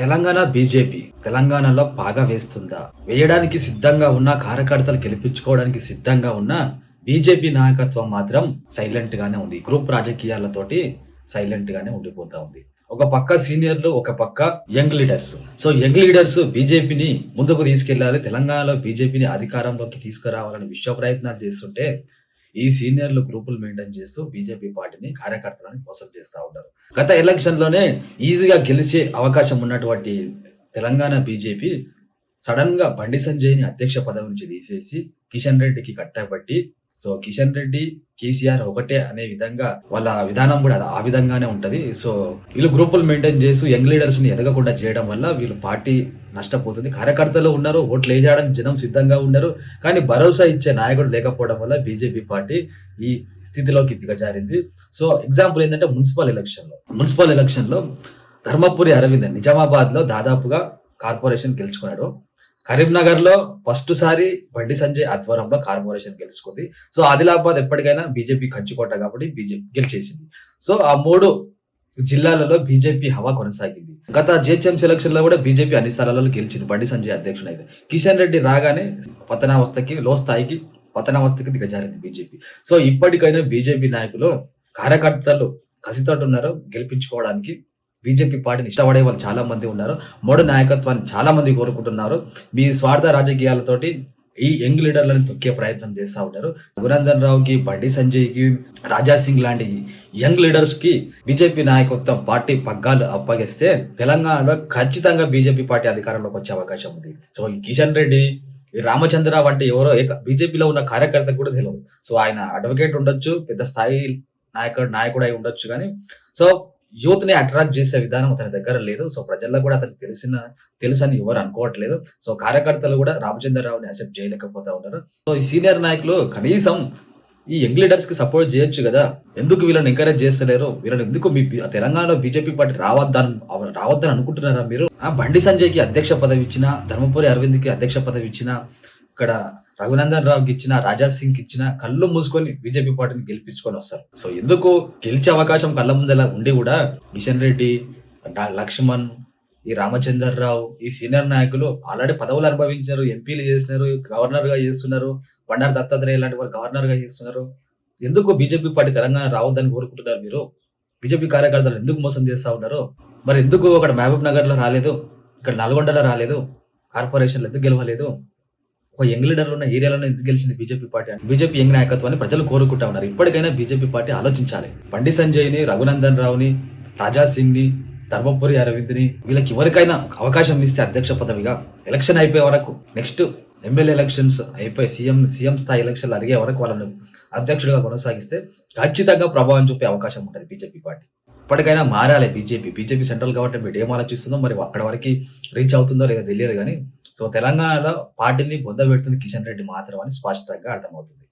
Telangana BJP తెలంగాణలో పాగా వేస్తుందా? వేయడానికి సిద్ధంగా ఉన్న కార్యకర్తలు గెలిపించుకోవడానికి సిద్ధంగా ఉన్న బీజేపీ నాయకత్వం మాత్రం సైలెంట్ గానే ఉంది. గ్రూప్ రాజకీయాలతోటి సైలెంట్ గానే ఉండిపోతా ఉంది. ఒక పక్క సీనియర్లు ఒక పక్క young leaders so young leaders బీజేపీని ముందుకు తీసుకెళ్ళాలి తెలంగాణలో బీజేపీని అధికారంలోకి తీసుకురావాలని విశ్వ ప్రయత్నాలు చేస్తుంటే ఈ సీనియర్లు గ్రూపులు మెయింటైన్ చేస్తూ బీజేపీ పార్టీని కార్యకర్తలను మోసం చేస్తూ ఉంటారు గత ఎలక్షన్లోనే ఈజీగా గెలిచే అవకాశం ఉన్నటువంటి తెలంగాణ బీజేపీ సడన్గా బండి సంజయ్ని అధ్యక్ష పదవి నుంచి తీసేసి కిషన్ రెడ్డికి కట్టబట్టి సో కిషన్ రెడ్డి కేసీఆర్ ఒకటే అనే విధంగా వాళ్ళ విధానం కూడా ఆ విధంగానే ఉంటది. సో వీళ్ళు గ్రూపులు మెయింటైన్ చేసి యంగ్ లీడర్స్ని ఎదగకుండా చేయడం వల్ల వీళ్ళు పార్టీ నష్టపోతుంది. కార్యకర్తలు ఉన్నారు ఓట్లు వేయడానికి జనం సిద్ధంగా ఉన్నారు. కానీ భరోసా ఇచ్చే నాయకుడు లేకపోవడం వల్ల బీజేపీ పార్టీ ఈ స్థితిలోకి దిగజారింది. సో ఎగ్జాంపుల్ ఏంటంటే మున్సిపల్ ఎలక్షన్లో మున్సిపల్ ఎలక్షన్లో ధర్మపురి అరవింద్ నిజామాబాద్లో దాదాపుగా కార్పొరేషన్ గెలుచుకున్నాడు. కరీంనగర్లో ఫస్ట్ సారి బండి సంజయ్ ఆధ్వర్యంలో కార్పొరేషన్ గెలుచుకుంది. సో ఆదిలాబాద్ ఎప్పటికైనా బీజేపీ కంచుకోట కాబట్టి బీజేపీ గెలిచేసింది. సో ఆ మూడు జిల్లాలలో బీజేపీ హవా కొనసాగింది. గత జిహెచ్ఎంసీ ఎలక్షన్లో కూడా బీజేపీ అన్ని స్థలాలలో గెలిచింది బండి సంజయ్ అధ్యక్షుడు అయితే కిషన్ రెడ్డి రాగానే పతనావస్థకి లో స్థాయికి పతనావస్థకి దిగజారింది బీజేపీ. సో ఇప్పటికైనా బీజేపీ నాయకులు కార్యకర్తలు కసితోటి ఉన్నారు గెలిపించుకోవడానికి బీజేపీ పార్టీని ఇష్టపడే వాళ్ళు చాలామంది ఉన్నారు. మూడు నాయకత్వాన్ని చాలామంది కోరుకుంటున్నారు. మీ స్వార్థ రాజకీయాలతోటి ఈ యంగ్ లీడర్లను తొక్కే ప్రయత్నం చేస్తూ ఉంటారు రఘునందన్ రావుకి బండి సంజయ్కి రాజా సింగ్ లాంటి యంగ్ లీడర్స్కి బీజేపీ నాయకత్వం పార్టీ పగ్గాలు అప్పగిస్తే తెలంగాణలో ఖచ్చితంగా బీజేపీ పార్టీ అధికారంలోకి వచ్చే అవకాశం ఉంది. సో ఈ కిషన్ రెడ్డి ఈ రామచంద్ర వంటి ఎవరో బీజేపీలో ఉన్న కార్యకర్త కూడా తెలియదు. సో ఆయన అడ్వకేట్ ఉండొచ్చు పెద్ద స్థాయి నాయకుడు నాయకుడు అయి ఉండొచ్చు కానీ. సో యూత్ని అట్రాక్ట్ చేసే విధానం అతని దగ్గర లేదు. సో ప్రజల్లో కూడా అతనికి తెలిసిన తెలుసు అని ఎవరు అనుకోవట్లేదు. సో కార్యకర్తలు కూడా రామచంద్రరావుని అక్సెప్ట్ చేయలేకపోతా ఉన్నారు. సో ఈ సీనియర్ నాయకులు కనీసం ఈ యంగ్ లీడర్స్కి సపోర్ట్ చేయొచ్చు కదా? ఎందుకు వీళ్ళని ఎంకరేజ్ చేస్తలేరు? వీళ్ళని ఎందుకు మీ తెలంగాణలో బీజేపీ పార్టీ రావద్దని రావద్దని అనుకుంటున్నారా మీరు? బండి సంజయ్కి అధ్యక్ష పదవి ఇచ్చిన ధర్మపురి అరవింద్కి అధ్యక్ష పదవి ఇచ్చిన ఇక్కడ రఘునందన్ రావుకి ఇచ్చిన రాజా సింగ్ ఇచ్చిన కళ్ళు మూసుకొని బీజేపీ పార్టీని గెలిపించుకొని వస్తారు. సో ఎందుకు గెలిచే అవకాశం కళ్ళ ముందర ఉండి కూడా కిషన్ రెడ్డి లక్ష్మణ్ ఈ రామచంద్రరావు ఈ సీనియర్ నాయకులు ఆల్రెడీ పదవులు అనుభవించారు ఎంపీలు చేసినారు గవర్నర్గా చేస్తున్నారు బండారు దత్తాత్రేయ లాంటి వారు గవర్నర్గా చేస్తున్నారు. ఎందుకు బీజేపీ పార్టీ తెలంగాణ రావద్దని కోరుకుంటున్నారు మీరు? బీజేపీ కార్యకర్తలు ఎందుకు మోసం చేస్తా ఉన్నారు? మరి ఎందుకు అక్కడ మహబూబ్ నగర్లో రాలేదు? ఇక్కడ నల్గొండలో రాలేదు? కార్పొరేషన్లు ఎందుకు గెలవలేదు? ఒక యంగ్ లీడర్లు ఉన్న ఏరియాలోనే ఎందుకు గెలిచింది బీజేపీ పార్టీ అని? బీజేపీ యంగ్ నాయకత్వాన్ని ప్రజలు కోరుకుంటా ఉన్నారు. ఇప్పటికైనా బీజేపీ పార్టీ ఆలోచించాలి. బండి సంజయ్ని రఘునందన్ రావుని రాజా సింగ్ని ధర్మపురి అరవింద్ని వీళ్ళకి ఎవరికైనా అవకాశం ఇస్తే అధ్యక్ష పదవిగా ఎలక్షన్ అయిపోయే వరకు నెక్స్ట్ ఎమ్మెల్యే ఎలక్షన్స్ అయిపోయి సీఎం సీఎం స్థాయి ఎలక్షన్లు అడిగే వరకు వాళ్ళను అధ్యక్షుడిగా కొనసాగిస్తే ఖచ్చితంగా ప్రభావం చూపే అవకాశం ఉంటుంది బీజేపీ పార్టీ. ఇప్పటికైనా మారాలి బీజేపీ. బీజేపీ సెంట్రల్ గవర్నమెంట్ ఏం ఆలోచిస్తుందో మరి అక్కడ వరకు రీచ్ అవుతుందో లేదో తెలియదు కానీ సో తెలంగాణలో పార్టీని బొంద పెడుతుంది కిషన్ రెడ్డి మాత్రం అని స్పష్టంగా అర్థమవుతుంది.